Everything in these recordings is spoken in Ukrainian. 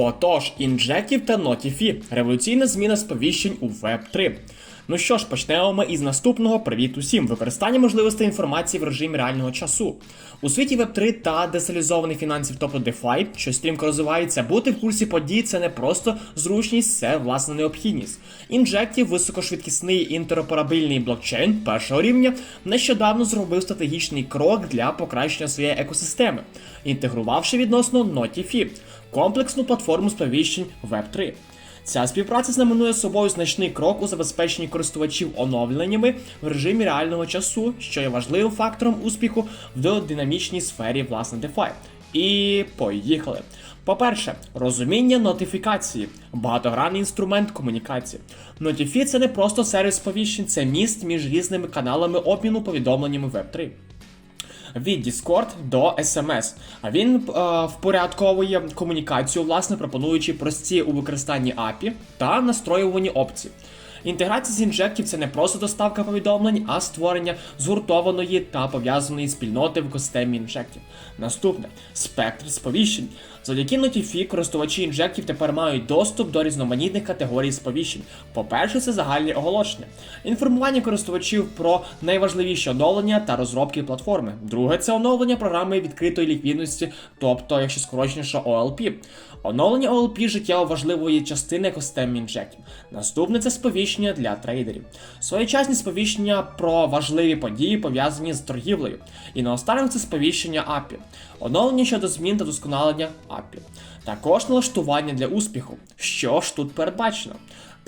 Отож, інжектів та нотіфі революційна зміна сповіщень у Web 3. Ну що ж, почнемо ми із наступного привіт усім. Використання можливостей інформації в режимі реального часу. У світі Web 3 та децентралізованих фінансів, тобто DeFi, що стрімко розвивається, бути в курсі подій це не просто зручність, це власна необхідність. Інжектів, високошвидкісний інтероперабільний блокчейн першого рівня, нещодавно зробив стратегічний крок для покращення своєї екосистеми, інтегрувавши відносно Notify – комплексну платформу сповіщень Web 3. Ця співпраця знаменує собою значний крок у забезпеченні користувачів оновленнями в режимі реального часу, що є важливим фактором успіху в динамічній сфері власне DeFi. І поїхали. По-перше, розуміння нотифікації, багатогранний інструмент комунікації. Notify – це не просто сервіс сповіщень, це міст між різними каналами обміну повідомленнями Web3 від Discord до SMS. А він е, впорядковує комунікацію, власне, пропонуючи прості у використанні API та настроювані опції. Інтеграція з інжектів це не просто доставка повідомлень, а створення згуртованої та пов'язаної спільноти в екосистемі інжектів. Наступне спектр сповіщень. Завдяки Notify користувачі інжектів тепер мають доступ до різноманітних категорій сповіщень. По-перше, це загальні оголошення, інформування користувачів про найважливіші оновлення та розробки платформи. Друге це оновлення програми відкритої ліквідності, тобто, якщо скорочніше, OLP. Оновлення OLP життєво важливої частини екосистеми інжектів. Наступне це сповіщення для трейдерів. Своєчасні сповіщення про важливі події пов'язані з торгівлею. І наостанок це сповіщення API. Оновлення щодо змін та досконалення API. Також налаштування для успіху. Що ж тут передбачено?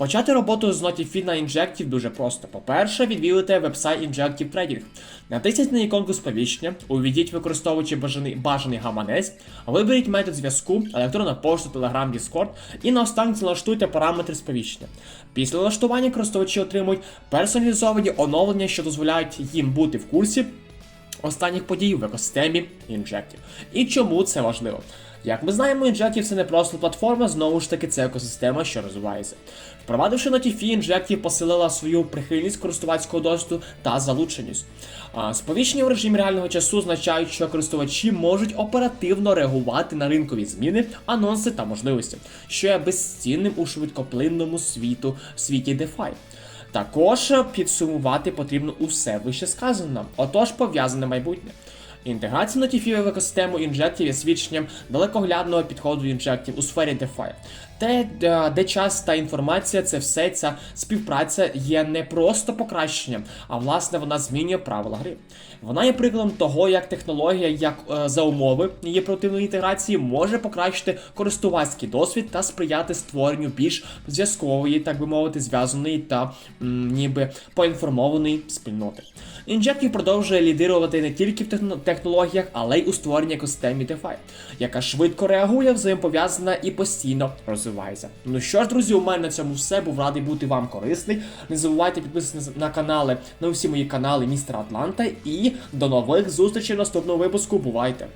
Почати роботу з Notify на інжектів дуже просто. По-перше, відвідуйте вебсайт Injective Trading. Натисніть на іконку сповіщення, увійдіть використовуючи бажаний, бажаний гаманець, виберіть метод зв'язку, електронна пошта, Telegram, Discord і наостанок налаштуйте параметри сповіщення. Після налаштування користувачі отримують персоналізовані оновлення, що дозволяють їм бути в курсі останніх подій в екосистемі інжектів. І чому це важливо? Як ми знаємо, інжектів це не просто платформа, знову ж таки, це екосистема, що розвивається. Впровадивши Notify, інжектів посилила свою прихильність користувацького досвіду та залученість. Сповіщення в режимі реального часу означають, що користувачі можуть оперативно реагувати на ринкові зміни, анонси та можливості, що є безцінним у швидкоплинному світу світі DeFi. Також підсумувати потрібно усе вище сказано, отож пов'язане майбутнє. Інтеграція Notify в екосистему інжектів є свідченням далекоглядного підходу інжектів у сфері DeFi. Те, де, де час та інформація, це все ця співпраця є не просто покращенням, а власне вона змінює правила гри. Вона є прикладом того, як технологія, як е, за умови її продуктивної інтеграції може покращити користувацький досвід та сприяти створенню більш зв'язкової, так би мовити, зв'язаної та м, ніби поінформованої спільноти. Injective продовжує лідирувати не тільки в технологіях, але й у створенні екосистеми DeFi, яка швидко реагує, взаємопов'язана і постійно розвивається. Ну що ж, друзі, у мене на цьому все. Був радий бути вам корисний. Не забувайте підписатися на канали, на усі мої канали містера Атланта. І до нових зустрічей в наступному випуску. Бувайте!